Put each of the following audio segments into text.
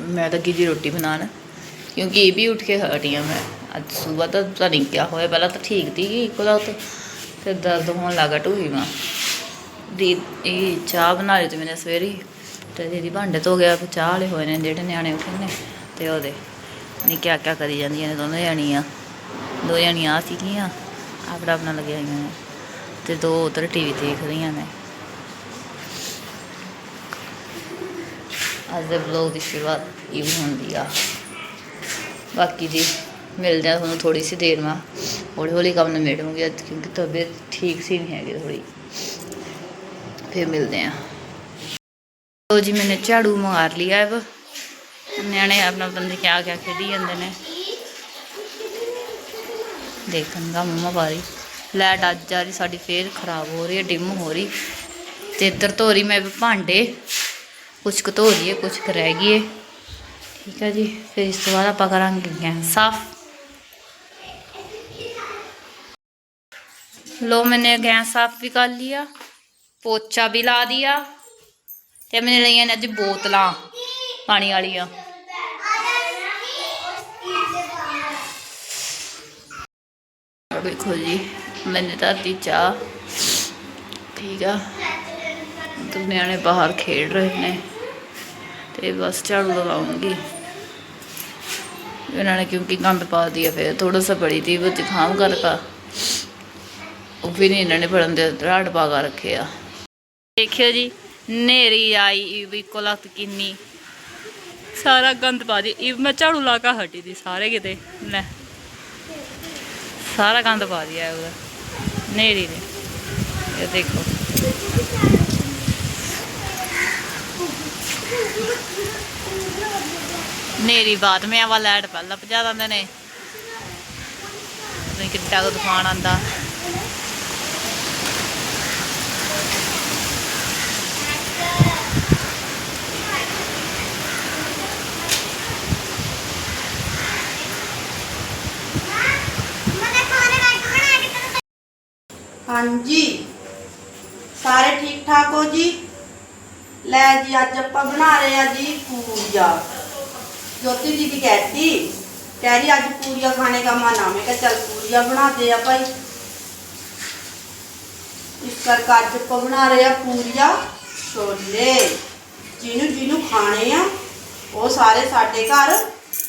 ਮੈਂ ਲੱਗੀ ਜੀ ਰੋਟੀ ਬਣਾਉਣ, ਕਿਉਂਕਿ ਇਹ ਵੀ ਉੱਠ ਕੇ ਹਟੀ ਆ ਮੈਂ। ਅੱਜ ਸਵੇਰ ਤਾਂ ਪਤਾ ਨਹੀਂ ਕਿਆ ਹੋਇਆ, ਪਹਿਲਾਂ ਤਾਂ ਠੀਕ ਤੀ ਇੱਕੋ ਦਾ ਫਿਰ ਦਰਦ ਹੋਣ ਲੱਗਾ ਢੂਹੀ ਮਾਂ ਦੀ, ਇਹ ਚਾਹ ਬਣਾ ਲਈ ਤੇ ਮੈਨੇ ਸਵੇਰੇ ਹੀ। ਤੇ ਦੀਦੀ ਭਾਂਡੇ ਧੋ ਗਿਆ, ਫਿਰ ਚਾਹ ਵਾਲੇ ਹੋਏ ਨੇ, ਜਿਹੜੇ ਨਿਆਣੇ ਉੱਠੇ ਨੇ, ਤੇ ਉਹਦੇ। ਨਹੀਂ ਕਿਆ ਕਿਆ ਕਰੀ ਜਾਂਦੀਆਂ ਨੇ, ਦੋਨੋਂ ਜਾਣੀਆਂ। ਦੋ ਜਾਣੀਆਂ ਸੀਗੀਆਂ, ਆਪਣਾ ਆਪਣਾ ਲੱਗਿਆ ਹੋਈਆਂ ਨੇ, ਤੇ ਦੋ ਉਧਰ ਟੀਵੀ ਦੇਖ ਰਹੀਆਂ ਨੇ। ਅੱਜ ਦੇ ਵਲੌਗ ਦੀ ਸ਼ੁਰੂਆਤ ਇਹ ਹੁੰਦੀ ਆ। ਬਾਕੀ ਜੀ, ਮਿਲਦੇ ਆ ਤੁਹਾਨੂੰ ਥੋੜੀ ਸੀ ਦੇਰ ਮਾ। ਹੌਲੀ ਹੌਲੀ ਕੰਮ ਨਿਬੇੜੂੰਗੀ, ਅੱਜ ਕਿਉਂਕਿ ਤਬੀਅਤ ਠੀਕ ਸੀ ਨਹੀਂ ਹੈਗੀ ਥੋੜੀ ਫਿਰ ਮਿਲਦੇ ਆ ਲੋ ਜੀ, ਮੈਨੇ ਝਾੜੂ ਮਾਰ ਲਿਆ ਹੈ ਨਿਆਣੇ ਆਪਣਾ ਬੰਦੇ ਕਿਆ ਕਿਆ ਖੇਡੀ ਜਾਂਦੇ ਨੇ। ਦੇਖਣ ਦਾ ਮੰਮਾ ਬਾਰੀ। ਲਾਈਟ ਅੱਜ ਆ ਰਹੀ, ਸਾਡੀ ਫੇਰ ਖਰਾਬ ਹੋ ਰਹੀ ਹੈ, ਡਿਮ ਹੋ ਰਹੀ। ਤੇ ਇੱਧਰ ਧੋ ਰਹੀ ਮੈਂ ਵੀ ਭਾਂਡੇ। ਕੁਛ ਕੁ ਧੋ ਲਈਏ ਕੁਛ ਕੁ ਰਹਿ ਗਏ ਠੀਕ ਹੈ ਜੀ ਫਿਰ ਇਸ ਤੋਂ ਬਾਅਦ ਆਪਾਂ ਕਰਾਂਗੇ ਗੈਸ ਸਾਫ लो मैंने गैस साफ भी कर लिया पोचा भी ला दिया ਤੇ ਮੈਨੇ ਲਈਆਂ ਨੇ ਅੱਜ ਬੋਤਲਾਂ ਪਾਣੀ ਵਾਲੀਆਂ ਆਹ ਦੇਖੋ ਜੀ ਮੈਨੇ ਧਰਤੀ ਚਾਹ ਠੀਕ ਆ ਤੇ ਨਿਆਣੇ ਬਾਹਰ ਖੇਡ ਰਹੇ ਨੇ ਤੇ ਬਸ ਝਾੜੂ ਲਗਾਉਂਗੀ ਇਹਨਾਂ ਨੇ ਕਿਉਂਕਿ ਗੰਦ ਪਾ ਦਿਆ ਫਿਰ ਥੋੜਾ ਸਾ ਬੜੀ ਤੀ वो ਜ਼ੁਕਾਮ ਕਰਤਾ ਉਹ ਵੀ ਨਹੀਂ ਇਹਨਾਂ ਨੇ ਫੜਨ ਦੇ, ਰਾੜ ਪਾ ਕੇ ਰੱਖੇ ਆ। ਦੇਖਿਓ ਜੀ ਨੇਰੀ ਆਈ, ਵੀ ਕੋਲਤ ਕਿੰਨੀ। ਸਾਰਾ ਗੰਦ ਪਾ ਦੀ ਇਹ ਮੈਂ ਝਾੜੂ ਲਾ ਕੇ ਹਟੀ ਦੀ ਸਾਰੇ ਕਿਤੇ, ਲੈ। ਸਾਰਾ ਗੰਦ ਪਾ ਦਿਆ ਉਹਦਾ ਨੇਰੀ ਨੇ। ਇਹ ਦੇਖੋ। ਨੇਰੀ ਬਾਤ, ਮੈਂ ਆਵਾ ਲੈਟ ਪਹਿਲਾਂ ਭਜਾ ਦਿੰਦੇ ਨੇ। ਨਹੀਂ ਕਿੱਡਾ ਕੁ ਤੂਫਾਨ ਆਂਦਾ ਹਾਂਜੀ। ਸਾਰੇ ਠੀਕ ਠਾਕ ਹੋ ਜੀ? ਲੈ ਜੀ ਅੱਜ ਆਪਾਂ ਬਣਾ ਰਹੇ ਆ ਜੀ ਪੂਰੀਆ ਜੋਤੀ ਜੀ ਦੀ ਕਹਿਤੀ ਕਹਿ ਰਹੀ ਅੱਜ ਪੂਰੀਆ ਖਾਣੇ का मन है मैं कहा चल पूरिया बनाते ਆ ਭਾਈ ਇਸ ਕਰਕੇ ਅੱਜ ਆਪਾਂ ਬਣਾ ਰਹੇ ਆ ਪੂਰੀਆ ਛੋਲੇ ਜਿਹਨੂੰ ਜਿਹਨੂੰ ਖਾਣੇ ਆ ਉਹ ਸਾਰੇ ਸਾਡੇ ਘਰ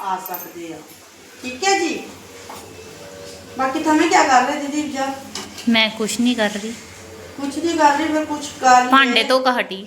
ਆ ਸਕਦੇ ਆ ਠੀਕ ਹੈ ਜੀ ਬਾਕੀ ਤੁਸੀਂ ਕੀ ਕਰ ਰਹੇ ਦੀਦੀ ਜੀ ਮੈਂ ਕੁਛ ਨਹੀਂ ਕਰ ਰਹੀ ਕੁਛ ਨਹੀਂ ਕਰ ਰਹੀ ਮੈਂ ਕੁਛ ਕਰ ਰਹੀ ਭਾਂਡੇ ਤੋਂ ਕਹਟੀ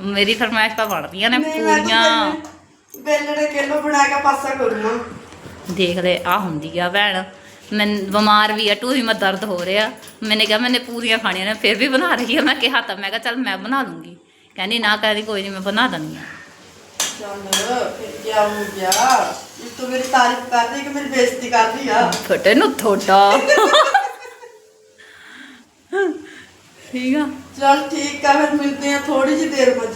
ਮੇਰੀ ਫਰਮਾਇਸ਼ ਤਾਂ ਬਣਦੀਆਂ ਨੇ ਪੂਰੀਆਂ। ਬੇਲੜੇ ਕਿਲੋ ਬਣਾ ਕੇ ਪਾਸਾ ਕਰੂੰਗਾ ਦੇਖ ਲੈ ਆ ਹੁੰਦੀ ਆ ਭੈਣ। ਮੈਂ ਬਿਮਾਰ ਵੀ ਆ ਟੂਹੀ ਮੈਂ ਦਰਦ ਹੋ ਰਿਹਾ। ਮੈਨੇ ਕਿਹਾ ਮੈਨੇ ਪੂਰੀਆਂ ਖਾਣੀਆਂ ਨੇ ਫਿਰ ਵੀ ਬਣਾ ਰਹੀ ਆ। ਮੈਂ ਕਿਹਾ ਤਾਂ ਮੈਂ ਕਿਹਾ ਚੱਲ ਮੈਂ ਬਣਾ ਲੂੰਗੀ। ਕਹਿੰਦੀ ਨਾ ਕਹਿੰਦੀ ਕੋਈ ਨਹੀਂ ਮੈਂ ਬਣਾ ਦਣੀ ਆ। ਚੱਲ ਤੂੰ ਮੇਰੀ ਤਾਰੀਫ ਕਰਦੀ ਕਿ ਮੇਰੀ ਬੇਇੱਜ਼ਤੀ ਕਰਦੀ ਆ? ਫਟੇ ਨੂੰ ਥੋਟਾ। ਠੀਕ ਆ? ਚਲ ਠੀਕ ਆ ਫਿਰ ਮਿਲਦੇ ਆ ਥੋੜੀ ਜਿਹੀ ਦੇਰ ਬਾਅਦ